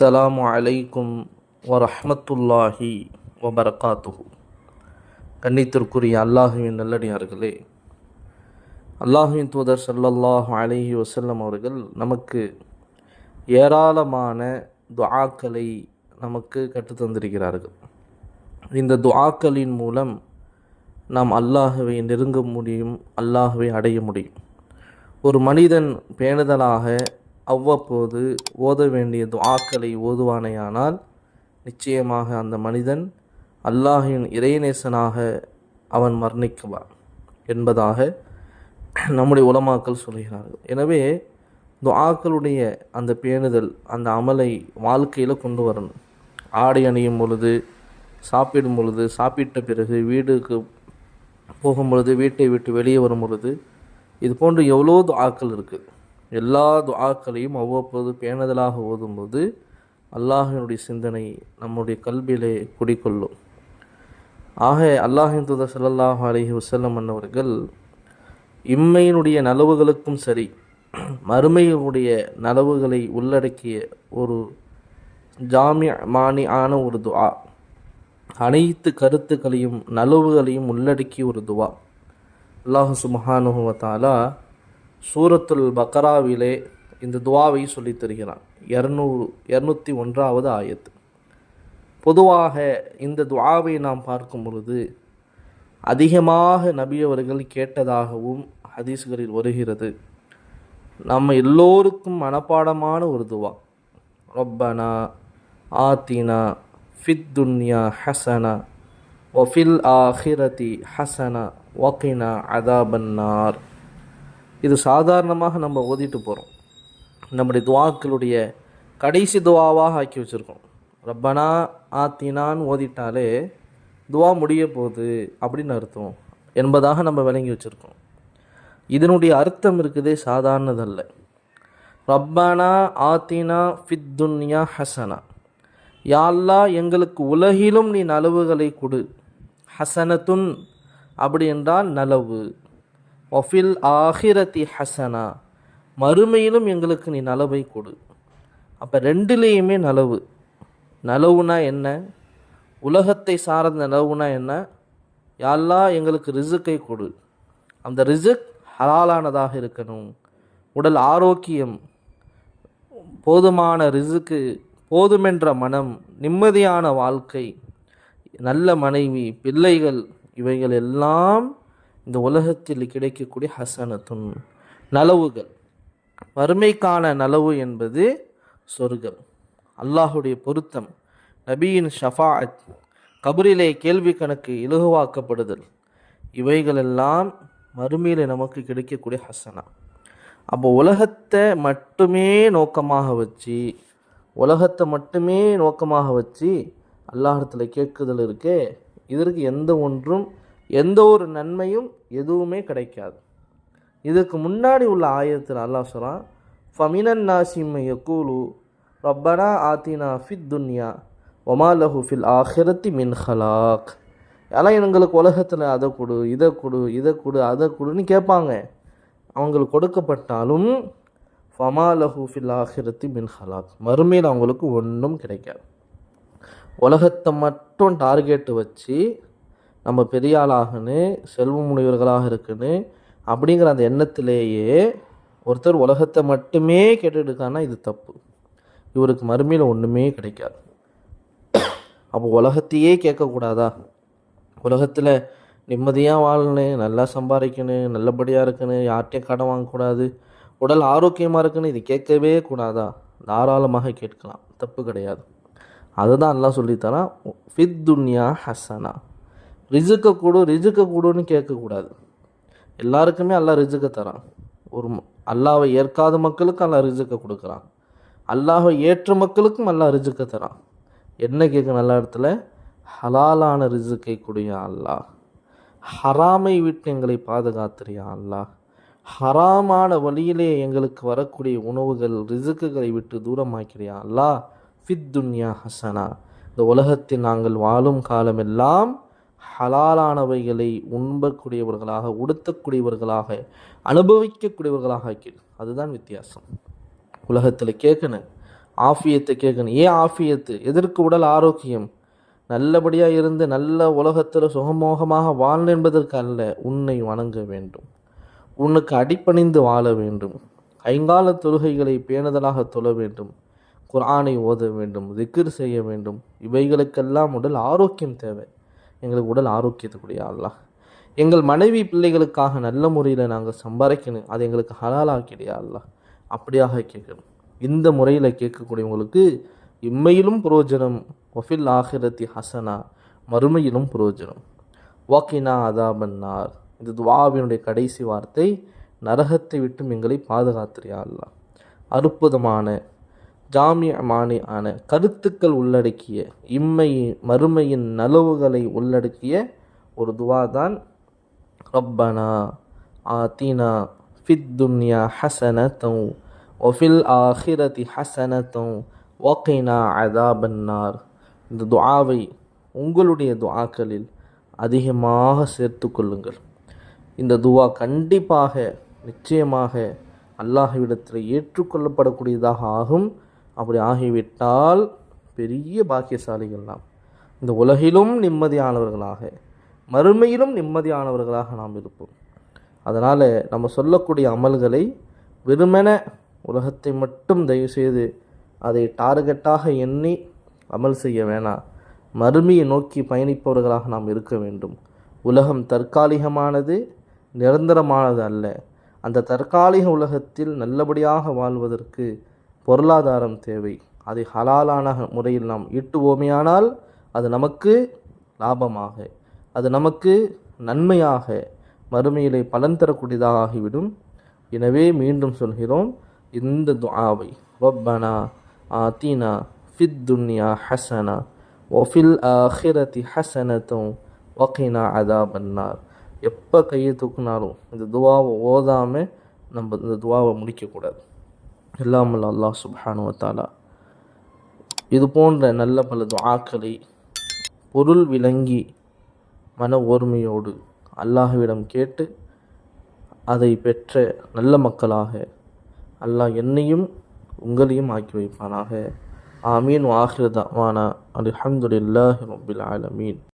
அஸ்ஸலாமு அலைக்கும் வரஹ்மத்துல்லாஹி வபரகாத்துஹு. கண்ணித்திற்குரிய அல்லாஹுவின் நல்லடியார்களே அல்லாஹுவின் தூதர் சல்லல்லாஹு அலஹி வசல்லம் அவர்கள் நமக்கு ஏராளமான துஆக்களை நமக்கு கற்றுத் தந்திருக்கிறார்கள் இந்த துஆக்களின் மூலம் நாம் அல்லாஹுவை நெருங்க முடியும் அல்லாஹுவை அடைய முடியும். ஒரு மனிதன் பேணுதலாக அவ்வப்போது ஓத வேண்டிய துவாக்களை ஓதுவானேயானால் நிச்சயமாக அந்த மனிதன் அல்லாஹின் இறைநேசனாக அவன் மரணிக்குவான் என்பதாக நம்முடைய உலமாக்கள் சொல்கிறார்கள். எனவே துவாக்களுடைய அந்த பேணுதல் அந்த அமலை வாழ்க்கையில் கொண்டு வரணும். ஆடை அணியும் பொழுது சாப்பிடும் பொழுது சாப்பிட்ட பிறகு வீடுக்கு போகும் பொழுது வீட்டை விட்டு வெளியே வரும் பொழுது இது போன்று எவ்வளோ துவாக்கள் இருக்குது எல்லா துஆக்களையும் அவ்வப்போது பேணுதலாக ஓதும்போது அல்லாஹினுடைய சிந்தனை நம்முடைய கல்வியிலே குடிக்கொள்ளும் ஆக அல்லாஹின் தூதர் சல்லாஹ் அலஹி வசல்லம் அன்னவர்கள் இம்மையினுடைய நலவுகளுக்கும் சரி மறுமையினுடைய நலவுகளை உள்ளடக்கிய ஒரு ஜாமி மானி ஆன ஒரு துவா அனைத்து கருத்துக்களையும் நலவுகளையும் உள்ளடக்கிய ஒரு துவா அல்லாஹு சுபஹானுஹு சூரத்துல் பக்ராவிலே இந்த துவாவை சொல்லித் தருகிறான். இரநூறு இரநூத்தி ஒன்றாவது ஆயத்து பொதுவாக இந்த துவாவை நாம் பார்க்கும் பொழுது அதிகமாக நபி அவர்கள் கேட்டதாகவும் ஹதீஸ்களில் வருகிறது. நம்ம எல்லோருக்கும் மனப்பாடமான ஒரு துவா. ரொப்பனா ஆத்தினா ஃபித் துன்யா ஹசனா ஒஃபில் ஆஹிரதி ஹசனா ஒகினா அதாபன்னார். இது சாதாரணமாக நம்ம ஓதிட்டு போகிறோம் நம்முடைய துவாக்களுடைய கடைசி துவாவாக ஆக்கி வச்சுருக்கோம். ரப்பனா ஆத்தினான்னு ஓதிட்டாலே துவா முடிய போகுது அப்படின்னு அர்த்தம் என்பதாக நம்ம விளங்கி வச்சுருக்கோம். இதனுடைய அர்த்தம் இருக்குதே சாதாரணதல்ல. ரப்பனா ஆத்தினா ஃபித் துன்யா ஹசனா. யாழ்லா எங்களுக்கு உலகிலும் நீ நலவுகளை கொடு. ஹசனத்துன் அப்படி என்றால் நலவு. ஒஃபில் ஆஹிரத்தி ஹசனா. மறுமையிலும் எங்களுக்கு நீ நலவை கொடு. அப்போ ரெண்டுலேயுமே நலவு. நலவுனா என்ன? உலகத்தை சார்ந்த நலவுனா என்ன? யாழ்லா எங்களுக்கு ரிசுக்கை கொடு. அந்த ரிசுக் ஹலாலானதாக இருக்கணும். உடல் ஆரோக்கியம் போதுமான ரிசுக்கு போதுமென்ற மனம் நிம்மதியான வாழ்க்கை நல்ல மனைவி பிள்ளைகள் இவைகள் எல்லாம் இந்த உலகத்தில் கிடைக்கக்கூடிய ஹசனத்துன் நலவுகள். வறுமைக்கான நலவு என்பது சொர்க்கம். அல்லாஹுடைய பொருத்தம். நபியின் ஷஃபாத் கபரிலே கேள்வி கணக்கு இலகுவாக்கப்படுதல். இவைகளெல்லாம் மறுமையில் நமக்கு கிடைக்கக்கூடிய ஹசனா. அப்போ உலகத்தை மட்டுமே நோக்கமாக வச்சு உலகத்தை மட்டுமே நோக்கமாக வச்சு அல்லாஹத்தில் கேட்குதல் இருக்கே இதற்கு எந்த ஒன்றும் எந்த ஒரு நன்மையும் எதுவுமே கிடைக்காது. இதுக்கு முன்னாடி உள்ள ஆயத்தில் அல்லாஹ் சொல்கிறான் ஃபமினன் நாசிம்மைய கூலு ரப்பனா ஆத்தினா ஃபித் துன்யா ஒமா லஹு ஃபில் ஆஹிரத்தி மின் ஹலாக். எல்லாம் எங்களுக்கு உலகத்தில் அதை கொடு இதை கொடு இதை கொடு அதை கொடுன்னு கேட்பாங்க. அவங்களுக்கு கொடுக்கப்பட்டாலும் ஃபமா லஹு ஃபில் ஆஹிரத்தி மின் ஹலாக். மறுமையில் அவங்களுக்கு ஒன்றும் கிடைக்காது. உலகத்தை மட்டும் டார்கெட்டு வச்சு நம்ம பெரிய ஆளாகணும் செல்வ முனிவர்களாக இருக்குன்னு அப்படிங்கிற அந்த எண்ணத்திலேயே ஒருத்தர் உலகத்தை மட்டுமே கேட்டுட்டுருக்கான்னா இது தப்பு. இவருக்கு மறுமையில் ஒன்றுமே கிடைக்காது. அப்போ உலகத்தையே கேட்கக்கூடாதா? உலகத்தில் நிம்மதியாக வாழணும் நல்லா சம்பாதிக்கணும் நல்லபடியாக இருக்கணும் யார்கிட்டையும் கடன் வாங்கக்கூடாது உடல் ஆரோக்கியமாக இருக்குன்னு இது கேட்கவே கூடாதா? தாராளமாக கேட்கலாம். தப்பு கிடையாது. அதுதான் எல்லாம் சொல்லித்தரான் ஃபித் துன்யா ஹசனா ரிஜுக்கை கொடு ரிஜுக்கை கொடுன்னு கேட்கக்கூடாது. எல்லாருக்குமே அல்லா ரிஜுக்கை தரான். ஒரு அல்லாவை ஏற்காத மக்களுக்கும் அல்லா ரிஜுக்கை கொடுக்குறான். அல்லாஹை ஏற்ற மக்களுக்கும் அல்லா ரிஜுக்கை தரான். என்ன கேட்க நல்ல இடத்துல? ஹலாலான ரிஜுக்கை குடியா அல்லா ஹராமை விட்டு எங்களை பாதுகாத்துறியா அல்லா ஹராமான வழியிலே எங்களுக்கு வரக்கூடிய உணவுகள் ரிசுக்குகளை விட்டு தூரமாக்கிறியா அல்லா ஃபித் துன்யா ஹசனா. இந்த உலகத்தில் நாங்கள் வாழும் காலமெல்லாம் ஹலாலானவைகளை உண்பக்கூடியவர்களாக உடுத்தக்கூடியவர்களாக அனுபவிக்கக்கூடியவர்களாக ஆக்கிடு அதுதான் வித்தியாசம். உலகத்தில் கேட்கணும் ஆஃபியத்தை கேட்கணும் ஏன் ஆஃபியத்து? எதற்கு உடல் ஆரோக்கியம்? நல்லபடியாக இருந்து நல்ல உலகத்தில் சுகமோகமாக வாழணும் என்பதற்கு அல்ல உன்னை வணங்க வேண்டும். உனக்கு அடிப்பணிந்து வாழ வேண்டும். ஐங்கால தொழுகைகளை பேணுதலாக தொழ வேண்டும். குரானை ஓத வேண்டும். திக்ர் செய்ய வேண்டும். இவைகளுக்கெல்லாம் உடல் ஆரோக்கியம் தேவை. எங்களுக்கு உடல் ஆரோக்கியத்துக்குரிய அல்லா எங்கள் மனைவி பிள்ளைகளுக்காக நல்ல முறையில் நாங்கள் சம்பாதிக்கணும். அது எங்களுக்கு ஹலாலாக்கிடையா அல்லாஹ். அப்படியாக கேட்கணும் இந்த முறையில் கேட்கக்கூடியவங்களுக்கு இம்மையிலும் புரோஜனம் ஒஃபில் ஆஹிரத்தி ஹசனா மறுமையிலும் புரோஜனம். வாக்கினா அதாபன்னார் இந்த துவாவினுடைய கடைசி வார்த்தை நரகத்தை விட்டும் எங்களை பாதுகாத்திரியா அல்லாஹ். அற்புதமான ஜாமியமானி ஆன கருத்துக்கள் உள்ளடக்கிய இம்மை மறுமையின் நலவுகளை உள்ளடக்கிய ஒரு துவா தான் ரப்பனா ஆத்தினா ஃபித் துன்யா ஹசனத்தும் ஒஃபில் ஆஹிரதி ஹசனத்தும் வக்கினா அதாபன்னார். இந்த துஆவை உங்களுடைய துஆக்களில் அதிகமாக சேர்த்து கொள்ளுங்கள். இந்த துவா கண்டிப்பாக நிச்சயமாக அல்லாஹ்விடத்தில் ஏற்றுக்கொள்ளப்படக்கூடியதாக ஆகும். அப்படி ஆகிவிட்டால் பெரிய பாக்கியசாலிகள் நாம் இந்த உலகிலும் நிம்மதியானவர்களாக மறுமையிலும் நிம்மதியானவர்களாக நாம் இருப்போம். அதனால் நம்ம சொல்லக்கூடிய அமல்களை வெறுமென உலகத்தை மட்டும் தயவுசெய்து அதை டார்கெட்டாக எண்ணி அமல் செய்ய வேணாம். மறுமையை நோக்கி பயணிப்பவர்களாக நாம் இருக்க வேண்டும். உலகம் தற்காலிகமானது நிரந்தரமானது அல்ல. அந்த தற்காலிக உலகத்தில் நல்லபடியாக வாழ்வதற்கு பொருளாதாரம் தேவை. அதை ஹலாலான முறையில் நாம் ஈட்டுவோமேயானால் அது நமக்கு லாபமாக அது நமக்கு நன்மையாக மறுமையிலே பலன் தரக்கூடியதாக ஆகிவிடும். எனவே மீண்டும் சொல்கிறோம் இந்த துஆவை ரப்பனா ஆத்தீனா ஃபித் துன்யா ஹசனா ஒஃபில் ஆஹிரதி ஹசனத்தும் ஓகேனா அதா பண்ணார் எப்போ கையை தூக்குனாலும் இந்த துவாவை ஓதாமல் நம்ம இந்த துவாவை முடிக்கக்கூடாது. இல்லாமல் அல்லாஹ் சுப்ஹானு வத்தாலா இது போன்ற நல்ல பல துவாக்களை பொருள் விளங்கி மன ஓர்மையோடு அல்லாஹ்விடம் கேட்டு அதை பெற்ற நல்ல மக்களாக அல்லாஹ் என்னையும் உங்களையும் ஆக்கி வைப்பானாக. ஆமீன். வாஹிர் தவானா ரபில் ஆலமீன்.